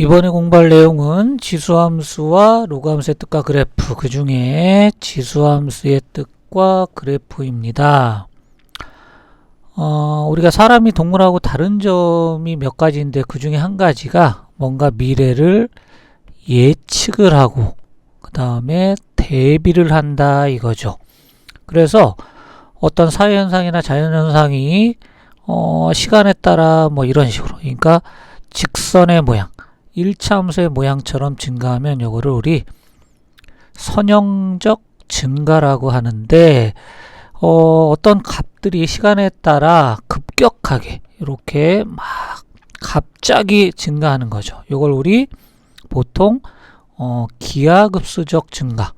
이번에 공부할 내용은 지수함수와 로그함수의 뜻과 그래프, 그 중에 지수함수의 뜻과 그래프입니다. 어, 우리가 사람이 동물하고 다른 점이 몇 가지인데 그 중에 한 가지가 뭔가 미래를 예측을 하고 그 다음에 대비를 한다 이거죠. 그래서 어떤 사회현상이나 자연현상이 어, 시간에 따라 뭐 이런 식으로 그러니까 직선의 모양 1차 함수의 모양처럼 증가하면 요거를 우리 선형적 증가라고 하는데 어, 어떤 값들이 시간에 따라 급격하게 이렇게 막 갑자기 증가하는 거죠. 요걸 우리 보통 어, 기하급수적 증가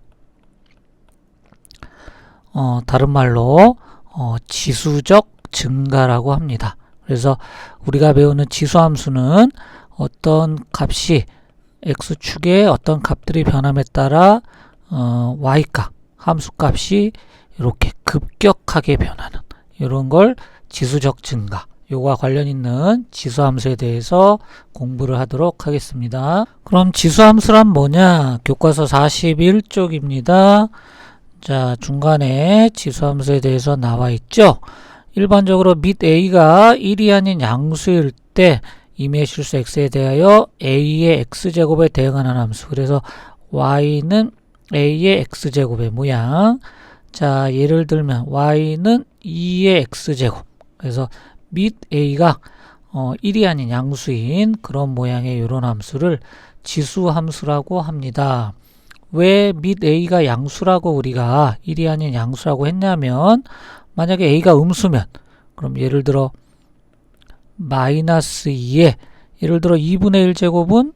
어, 다른 말로 어, 지수적 증가라고 합니다. 그래서 우리가 배우는 지수함수는 어떤 값이 x축의 어떤 값들이 변함에 따라 어, y값, 함수값이 이렇게 급격하게 변하는 이런 걸 지수적 증가 요와 관련 있는 지수함수에 대해서 공부를 하도록 하겠습니다. 그럼 지수함수란 뭐냐? 교과서 41쪽입니다. 자, 중간에 지수함수에 대해서 나와 있죠? 일반적으로 밑 a가 1이 아닌 양수일 때 임의 실수 x에 대하여 a의 x제곱에 대응하는 함수. 그래서 y는 a의 x제곱의 모양. 자, 예를 들면 y는 2의 x제곱. 그래서 밑 a가 어, 1이 아닌 양수인 그런 모양의 이런 함수를 지수함수라고 합니다. 왜 밑 a가 양수라고 우리가 1이 아닌 양수라고 했냐면 만약에 a가 음수면 그럼 예를 들어 마이너스 2에 예를 들어 2분의 1제곱은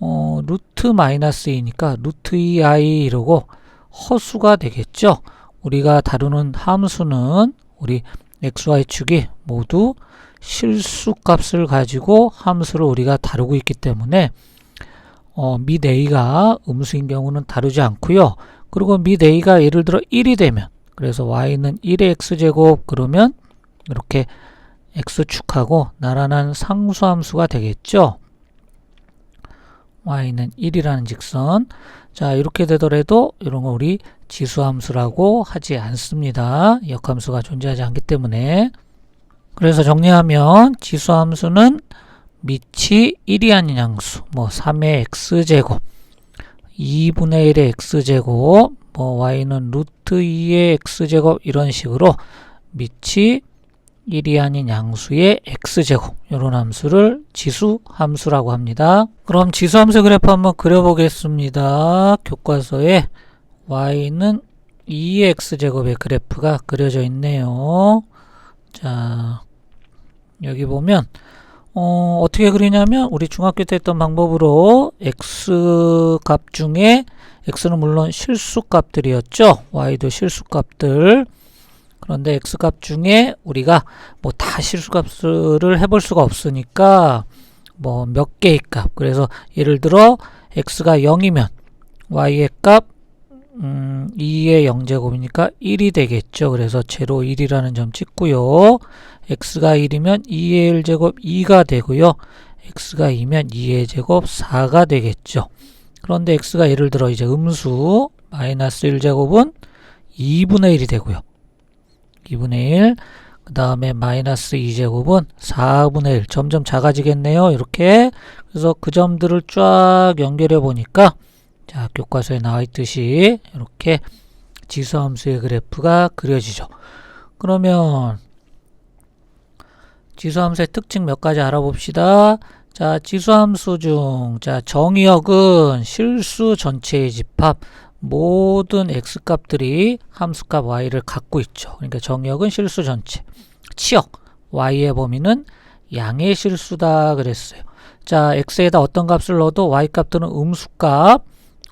어, 루트 마이너스 2니까 루트 2i 이러고 허수가 되겠죠. 우리가 다루는 함수는 우리 xy축이 모두 실수값을 가지고 함수를 우리가 다루고 있기 때문에 어, 밑 a가 음수인 경우는 다루지 않고요. 그리고 밑 a가 예를 들어 1이 되면 그래서 y는 1의 x제곱 그러면 이렇게 x축하고 나란한 상수함수가 되겠죠. y는 1이라는 직선 자 이렇게 되더라도 이런 거 우리 지수함수라고 하지 않습니다. 역함수가 존재하지 않기 때문에 그래서 정리하면 지수함수는 밑이 1이 아닌 양수 뭐 3의 x제곱 2분의 1의 x제곱 뭐 y는 루트 2의 x제곱 이런 식으로 밑이 1이 아닌 양수의 x제곱 이런 함수를 지수 함수라고 합니다. 그럼 지수 함수 그래프 한번 그려보겠습니다. 교과서에 y는 2의 x제곱의 그래프가 그려져 있네요. 자 여기 보면 어, 어떻게 그리냐면 우리 중학교 때 했던 방법으로 x값 중에 x는 물론 실수값들이었죠. y도 실수값들 그런데 x값 중에 우리가 뭐 다 실수값을 해볼 수가 없으니까 뭐 몇 개의 값 그래서 예를 들어 x가 0이면 y의 값 음, 2의 0제곱이니까 1이 되겠죠. 그래서 제로 1이라는 점 찍고요. x가 1이면 2의 1제곱 2가 되고요. x가 2면 2의 제곱 4가 되겠죠. 그런데 x가 예를 들어 이제 음수 마이너스 1제곱은 2분의 1이 되고요. 2분의 1, 그 다음에 마이너스 2제곱은 4분의 1. 점점 작아지겠네요. 이렇게. 그래서 그 점들을 쫙 연결해 보니까 자, 교과서에 나와 있듯이 이렇게 지수함수의 그래프가 그려지죠. 그러면 지수함수의 특징 몇 가지 알아봅시다. 자, 지수함수 중, 자, 정의역은 실수 전체의 집합, 모든 x값들이 함수값 y를 갖고 있죠. 그러니까 정의역은 실수 전체. 치역, y의 범위는 양의 실수다 그랬어요. 자, x에다 어떤 값을 넣어도 y값들은 음수값,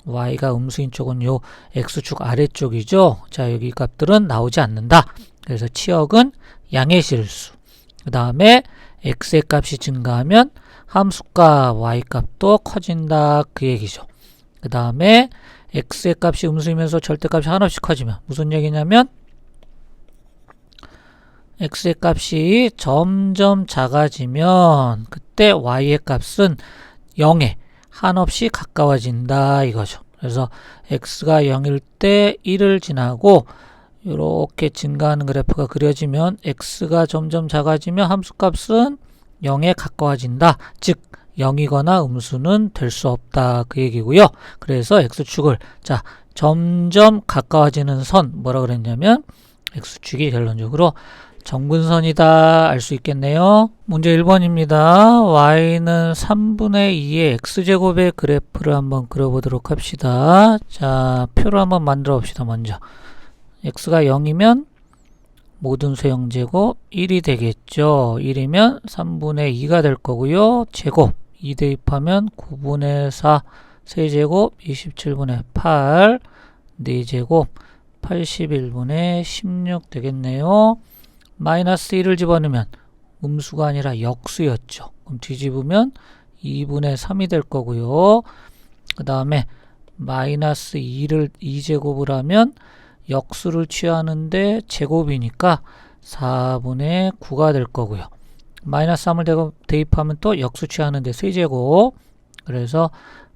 y가 음수인 쪽은 요 x축 아래쪽이죠. 자, 여기 값들은 나오지 않는다. 그래서 치역은 양의 실수. 그 다음에 x의 값이 증가하면 함수값 y값도 커진다 그 얘기죠. 그 다음에 x의 값이 음수이면서 절대값이 하나씩 커지면 무슨 얘기냐면 x의 값이 점점 작아지면 그때 y의 값은 0에 한없이 가까워진다 이거죠. 그래서 x가 0일 때 1을 지나고 이렇게 증가하는 그래프가 그려지면 x가 점점 작아지면 함수값은 0에 가까워진다. 즉 0이거나 음수는 될 수 없다 그 얘기고요. 그래서 x축을 자 점점 가까워지는 선 뭐라 그랬냐면 x축이 결론적으로 정분선이다 알 수 있겠네요. 문제 1번입니다. y는 3분의 2의 x제곱의 그래프를 한번 그려보도록 합시다. 자 표를 한번 만들어 봅시다. 먼저 x가 0이면 모든 수형 제곱 1이 되겠죠. 1이면 3분의 2가 될 거고요. 제곱 2 대입하면 9분의 4 세제곱 27분의 8 4제곱 81분의 16 되겠네요. 마이너스 1을 집어넣으면 음수가 아니라 역수였죠. 그럼 뒤집으면 2분의 3이 될 거고요. 그 다음에 마이너스 2를 2제곱을 하면 역수를 취하는데 제곱이니까 4분의 9가 될 거고요. 마이너스 3을 대입하면 또 역수 취하는데 세제곱 그래서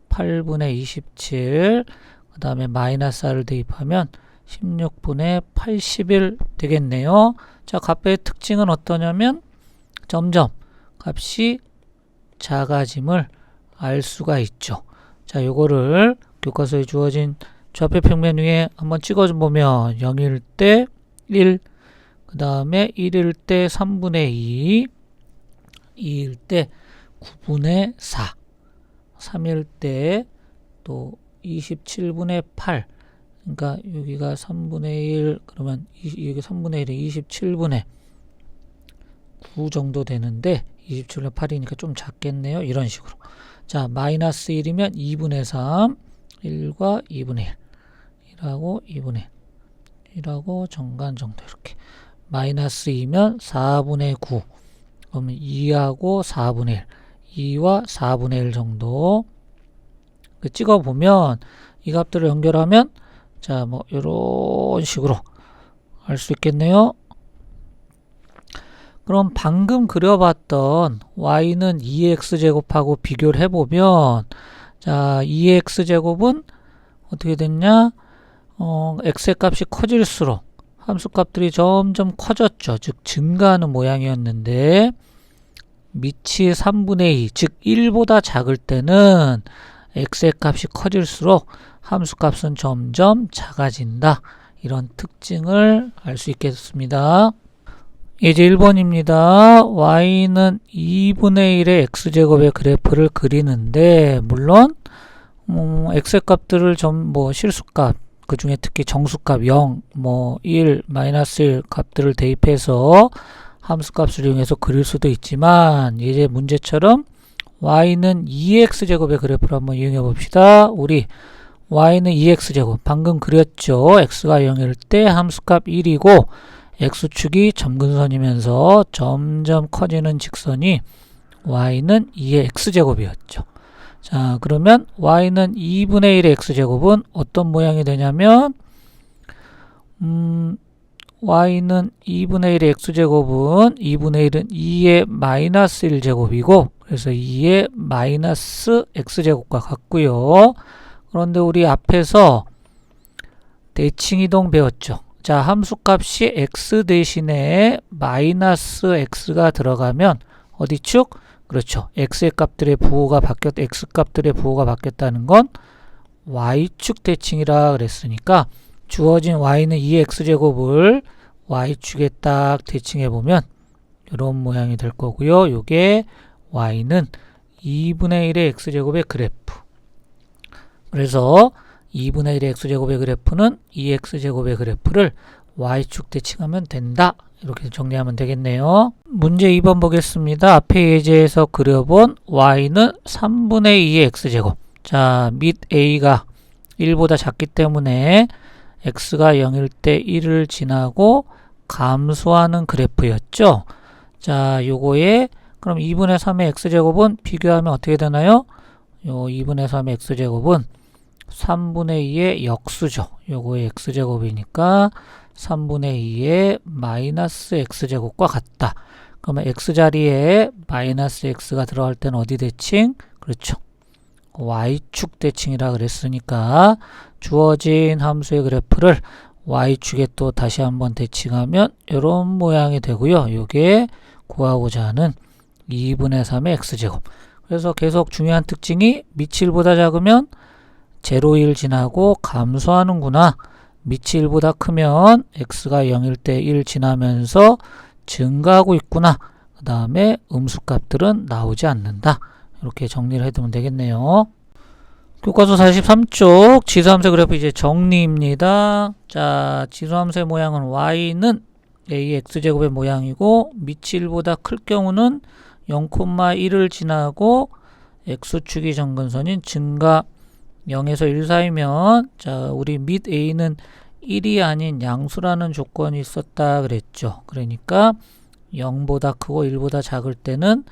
8분의 27 그 다음에 마이너스 4를 대입하면 16분의 81 되겠네요. 자, 값의 특징은 어떠냐면 점점 값이 작아짐을 알 수가 있죠. 자, 요거를 교과서에 주어진 좌표 평면 위에 한번 찍어 보면 0일 때 1, 그 다음에 1일 때 3분의 2, 2일 때 9분의 4, 3일 때 또 27분의 8, 그러니까 여기가 3분의 1, 그러면 여기 3분의 1이 27분의 9 정도 되는데 27분의 8이니까 좀 작겠네요. 이런 식으로. 자, 마이너스 1이면 2분의 3, 1과 2분의 1, 1하고 2분의 1, 1하고 정간 정도 이렇게. 마이너스 2면 4분의 9, 그러면 2하고 4분의 1, 2와 4분의 1 정도 그 찍어보면 이 값들을 연결하면 자, 뭐 이런 식으로 알 수 있겠네요. 그럼 방금 그려봤던 y는 2x제곱하고 비교를 해보면 자, 2x제곱은 어떻게 됐냐? 어, x의 값이 커질수록 함수값들이 점점 커졌죠. 즉 증가하는 모양이었는데 밑이 3분의 2, 즉 1보다 작을 때는 x의 값이 커질수록 함수값은 점점 작아진다. 이런 특징을 알 수 있겠습니다. 이제 1번입니다. y는 2분의 1의 x제곱의 그래프를 그리는데 물론 음, x의 값들을 좀 뭐 실수값 그 중에 특히 정수값 0, 뭐 1, 마이너스 1 값들을 대입해서 함수값을 이용해서 그릴 수도 있지만 이제 문제처럼 y는 2x제곱의 그래프를 한번 이용해 봅시다. 우리 y는 2x제곱 방금 그렸죠. x가 0일 때 함수값 1이고 x축이 점근선이면서 점점 커지는 직선이 y는 2의 x제곱이었죠. 자 그러면 y는 2분의 1의 x제곱은 어떤 모양이 되냐면 음, y는 2분의 1의 x제곱은 2분의 1은 2의 마이너스 1제곱이고 그래서 2의 마이너스 x제곱과 같고요. 그런데 우리 앞에서 대칭이동 배웠죠. 자, 함수값이 x 대신에 마이너스 x가 들어가면 어디 축? 그렇죠. x의 값들의 부호가 바뀌었, x 값들의 부호가 바뀌었다는 건 y축 대칭이라 그랬으니까 주어진 y는 2x제곱을 y축에 딱 대칭해 보면 이런 모양이 될 거고요. 요게 y는 2분의 1의 x제곱의 그래프. 그래서 2분의 1의 x제곱의 그래프는 2x제곱의 그래프를 y축 대칭하면 된다. 이렇게 정리하면 되겠네요. 문제 2번 보겠습니다. 앞에 예제에서 그려본 y는 3분의 2의 x제곱. 자, 및 a가 1보다 작기 때문에 x가 0일 때 1을 지나고 감소하는 그래프였죠. 자, 요거에 그럼 2분의 3의 x제곱은 비교하면 어떻게 되나요? 요 2분의 3의 x제곱은 3분의 2의 역수죠. 요거의 x제곱이니까 3분의 2의 마이너스 x제곱과 같다. 그러면 x자리에 마이너스 x가 들어갈 때는 어디 대칭? 그렇죠. y축 대칭이라 그랬으니까 주어진 함수의 그래프를 y축에 또 다시 한번 대칭하면 이런 모양이 되고요. 이게 구하고자 하는 2분의 3의 x제곱. 그래서 계속 중요한 특징이 밑이 1보다 작으면 0, 1 지나고 감소하는구나. 밑이 1보다 크면 x가 0일 때 1 지나면서 증가하고 있구나. 그 다음에 음수값들은 나오지 않는다. 이렇게 정리를 해두면 되겠네요. 교과서 43쪽 지수함수 그래프 이제 정리입니다. 자, 지수함수의 모양은 y는 ax제곱의 모양이고 밑이 1보다 클 경우는 0,1을 지나고 x축이 정근선인 증가 0에서 1 사이면 자, 우리 밑 a는 1이 아닌 양수라는 조건이 있었다 그랬죠. 그러니까 0보다 크고 1보다 작을 때는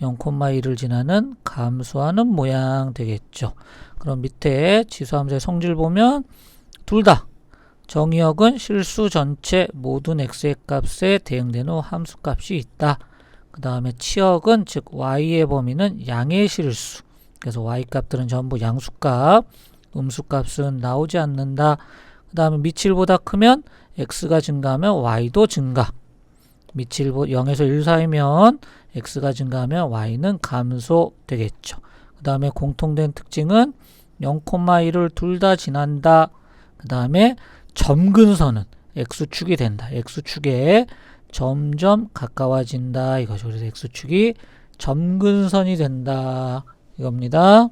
0,1을 지나는 감소하는 모양 되겠죠. 그럼 밑에 지수함수의 성질 보면 둘 다 정의역은 실수 전체 모든 x의 값에 대응되는 함수값이 있다. 그 다음에 치역은 즉 y의 범위는 양의 실수. 그래서 y 값들은 전부 양수값, 음수값은 나오지 않는다. 그 다음에 1보다 크면 x가 증가하면 y도 증가. 밑이 0에서 1 사이면 x가 증가하면 y는 감소되겠죠. 그 다음에 공통된 특징은 0,1을 둘 다 지난다. 그 다음에 점근선은 x축이 된다. x축에 점점 가까워진다. 이거죠. 그래서 x축이 점근선이 된다. 이겁니다.